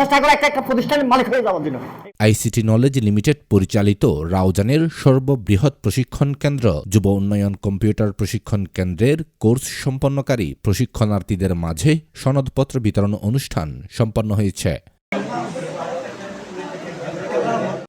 চেষ্টা করে একটা একটা প্রতিষ্ঠানের মালিক হয়ে যাওয়ার জন্য। আইসিটি নলেজ লিমিটেড পরিচালিত রাউজানের সর্ববৃহৎ প্রশিক্ষণ কেন্দ্র, যুব উন্নয়ন কম্পিউটার প্রশিক্ষণ কেন্দ্রের কোর্স সম্পন্নকারী প্রশিক্ষণার্থীদের মাঝে সনদপত্র বিতরণ অনুষ্ঠান সম্পন্ন হয়েছে।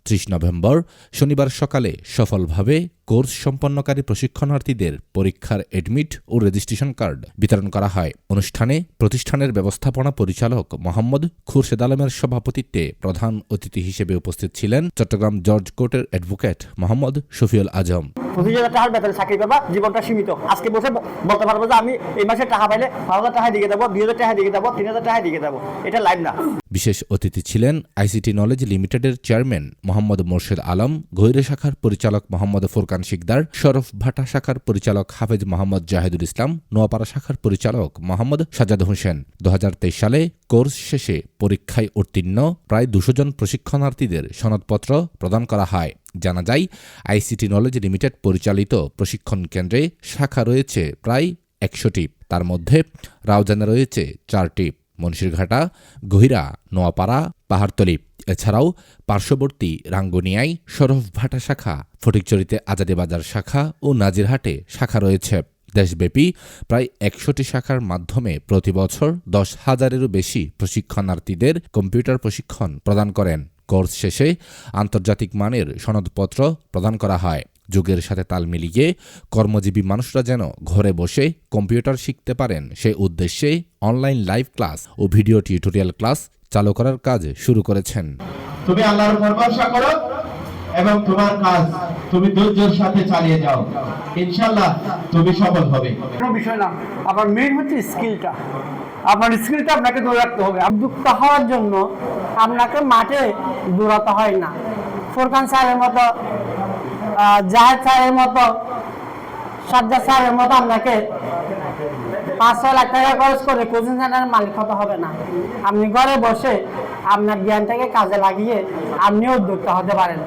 ত্রিশ নভেম্বর, শনিবার সকালে সফলভাবে কোর্স সম্পন্নকারী প্রশিক্ষণার্থীদের পরীক্ষার এডমিট ও রেজিস্ট্রেশন কার্ড বিতরণ করা হয়। অনুষ্ঠানে প্রতিষ্ঠানের ব্যবস্থাপনা পরিচালক মোহাম্মদ খুরশেদ আলমের সভাপতিত্বে প্রধান অতিথি হিসেবে উপস্থিত ছিলেন চট্টগ্রাম জর্জ কোর্টের অ্যাডভোকেট মোহাম্মদ শফিউল আজম। পঁচিশ হাজার টাকার বেতনে চাকরি করবা জীবনটা সীমিত। আজকে বসে বলতে পারব যে আমি এই মাসে টাকা পাইলে পাঁচ হাজার টাকা দিকে দেবো দুই হাজার টাকা দিকে দেবো তিন হাজার টাকা দিকে দেবো এটা লাইভ না। বিশেষ অতিথি ছিলেন আইসিটি নলেজ লিমিটেডের চেয়ারম্যান মোহাম্মদ মোর্শেদ আলম গৈরে শাখার পরিচালক মোহাম্মদ ফুরকান শিকদার, শরফ ভাটা শাখার পরিচালক হাফেজ মোহাম্মদ জাহেদুল ইসলাম, নোয়াপাড়া শাখার পরিচালক মোহাম্মদ সাজাদ হোসেন। দু সালে কোর্স শেষে পরীক্ষায় উত্তীর্ণ প্রায় দুশো জন প্রশিক্ষণার্থীদের সনদপত্র প্রদান করা হয়। জানা যায়, আইসিটি নলেজ লিমিটেড পরিচালিত প্রশিক্ষণ কেন্দ্রে শাখা রয়েছে প্রায় একশোটি। তার মধ্যে রাউজানে রয়েছে চারটি। মনসিরঘাটা, গহিরা, নোয়াপাড়া, পাহাড়তলি। এছাড়াও পার্শ্ববর্তী রাঙ্গুনিয়ায় সরফভাটা শাখা ফটিকচুরিতে আজাদি বাজার শাখা ও নাজিরহাটে শাখা রয়েছে। দেশব্যাপী প্রায় একশোটি শাখার মাধ্যমে প্রতি বছর দশ হাজারেরও বেশি প্রশিক্ষণার্থীদের কম্পিউটার প্রশিক্ষণ প্রদান করেন। কোর্স শেষে আন্তর্জাতিক মানের সনদপত্র প্রদান করা হয়। যুগের সাথে তাল মিলিয়ে কর্মজীবী মানুষরা যেন ঘরে বসে কম্পিউটার শিখতে পারেন, সে উদ্দেশ্যে অনলাইন লাইভ ক্লাস ও ভিডিও টিউটোরিয়াল ক্লাস চালু করার কাজ শুরু করেছেন। তুমি আল্লাহর উপর ভরসা করো এবং তোমার কাজ তুমি ধৈর্যের সাথে চালিয়ে যাও। ইনশাআল্লাহ তুমি সফল হবে। কোনো বিষয় না। আপনার মেইন হচ্ছে স্কিলটা আপনার স্কিলটা আপনাকে ধরে রাখতে হবে। যুক্ত হওয়ার জন্য আপনাকে মাঠে দৌড়াতে হয় না। ফোরকান স্যারের মতো জাহেদ স্যারের মতো সাজ্জাদ স্যারের মতো আপনাকে পাঁচ ছয় লাখ টাকা খরচ করে কোচিং সেন্টারের মালিক হতে হবে না। আপনি ঘরে বসে আপনার জ্ঞানটাকে কাজে লাগিয়ে আপনিও উদ্যোক্তা হতে পারেন।